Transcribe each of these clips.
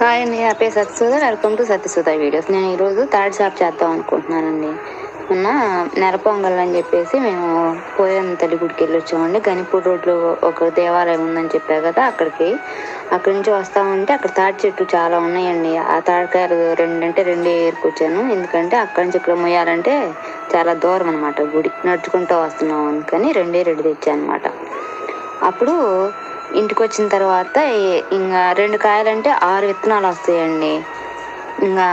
Hi అండి నా పేరు Satyasuda welcome to Satyasuda videos. నేను ఈరోజు థర్డ్ షాప్ చేద్దాం అనుకుంటున్నానండి. మొన్న నెలపొంగల్ అని చెప్పేసి మేము పోయాం తల్లి గుడికి వెళ్ళి వచ్చామండి. గనిపూర్ రోడ్లో ఒక దేవాలయం ఉందని చెప్పా కదా అక్కడికి. అక్కడి నుంచి వస్తా ఉంటే అక్కడ తాటి చెట్లు చాలా ఉన్నాయండి. ఆ తాటికాయలు రెండంటే రెండు ఏరుకొచ్చాను ఎందుకంటే అక్కడి నుంచి ఇక్కడ మొయ్యాలంటే చాలా దూరం అనమాట గుడి. నడుచుకుంటూ వస్తున్నాం అందుకని రెండే రెండు తెచ్చాను అనమాట అప్పుడు ఇంటికి వచ్చిన తర్వాత ఇంకా రెండు కాయలంటే ఆరు విత్తనాలు వస్తాయండి. ఇంకా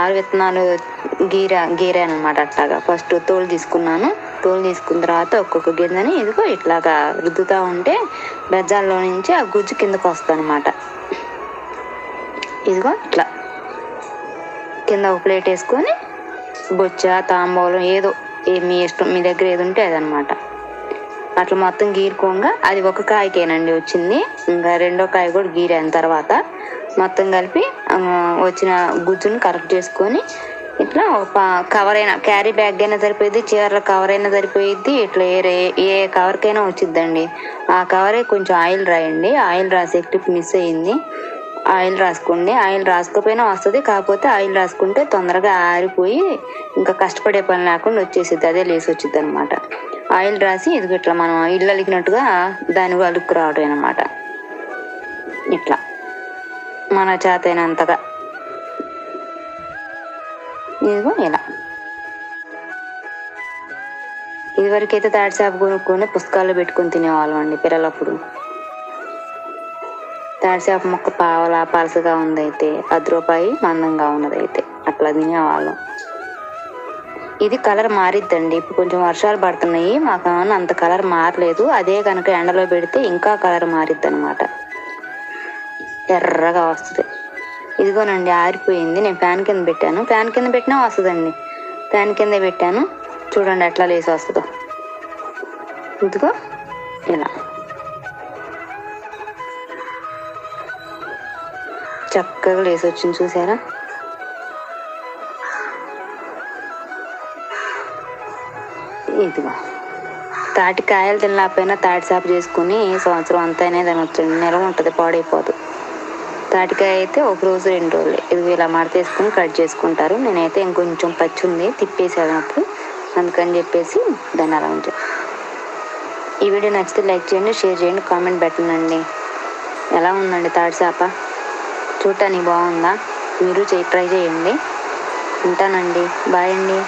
ఆరు విత్తనాలు గీర గీరాను అనమాట అట్లాగా. ఫస్ట్ తోలు తీసుకున్నాను. తోలు తీసుకున్న తర్వాత ఒక్కొక్క గింజని ఇదిగో ఇట్లాగా రుద్దుతూ ఉంటే బెజ్జాల్లో నుంచి ఆ గుజ్జు కిందకు వస్తుంది అనమాట ఇదిగో ఇట్లా. కింద ఒక ప్లేట్ వేసుకొని బొచ్చ తాంబూలం ఏదో ఏ మీ ఇష్టం మీ దగ్గర ఏది ఉంటే అదనమాట. అట్లా మొత్తం గీరుకోగా అది ఒక కాయకేనండి వచ్చింది. ఇంకా రెండో కాయ కూడా గీరాను తర్వాత మొత్తం కలిపి వచ్చిన గుజ్జుని కరెక్ట్ చేసుకొని ఇట్లా ఒక కవర్ అయినా క్యారీ బ్యాగ్ అయినా సరిపోయింది చీరల కవర్ అయినా సరిపోయిద్ది ఇట్లా ఏ రే- ఏ కవర్కైనా వచ్చిద్దండి. ఆ కవరే కొంచెం ఆయిల్ రాయండి. ఆయిల్ రాసే క్లిప్ మిస్ అయ్యింది ఆయిల్ రాసుకోండి. ఆయిల్ రాసుకోపోయినా వస్తుంది. కాకపోతే ఆయిల్ రాసుకుంటే తొందరగా ఆరిపోయి ఇంకా కష్టపడే పని లేకుండా వచ్చేసిద్ది. అదే లేసి వచ్చింది అనమాట ఆయిల్ రాసి ఇది ఇట్లా మనం ఇల్లు అలికినట్టుగా దాని అలుక్కు రావడం అనమాట ఇట్లా. మన చేతైనంతగా. ఇదిగో ఇలా. ఇదివరకైతే తాడి చేప కొనుక్కొని పుస్తకాల్లో పెట్టుకొని తినేవాళ్ళం అండి పిల్లలప్పుడు. తాడిచేప ముక్క పావలా పలసగా ఉందైతే పది రూపాయి మందంగా ఉన్నదైతే అట్లా తినేవాళ్ళం. ఇది కలర్ మారిద్దండి. ఇప్పుడు కొంచెం వర్షాలు పడుతున్నాయి. మాకు అంత కలర్ మారలేదు. అదే కనుక ఎండలో పెడితే ఇంకా కలర్ మారిద్ది అనమాట ఎర్రగా వస్తుంది. ఇదిగోనండి ఆరిపోయింది. నేను ఫ్యాన్ కింద పెట్టాను. ఫ్యాన్ కింద పెట్టినా వస్తుందండి. ఫ్యాన్ కింద పెట్టాను. చూడండి ఎట్లా లేసి వస్తుందో. ఇదిగో ఇలా. చక్కగా లేసి వచ్చింది చూసారా? ఇదిగో తాటి కాయలు తినలేకపోయినా తాటి సాపు చేసుకుని సంవత్సరం అంతా అనేది తినొచ్చండి నెల ఉంటుంది పాడైపోదు. తాటికాయ అయితే ఒక రోజు రెండు రోజులు. ఇది ఇలా మడతేసుకుని కట్ చేసుకుంటారు. నేనైతే ఇంకొంచెం పచ్చి ఉంది తిప్పేసాను అప్పుడు అందుకని చెప్పేసి దాన్ని అలా ఉంచాను ఈ వీడియో నచ్చితే లైక్ చేయండి షేర్ చేయండి కామెంట్ పెట్టనండి ఎలా ఉందండి తాటి చేప? చూడటానికి బాగుందా? మీరు చేయి ట్రై చేయండి. ఉంటానండి. బాయ్ అండి.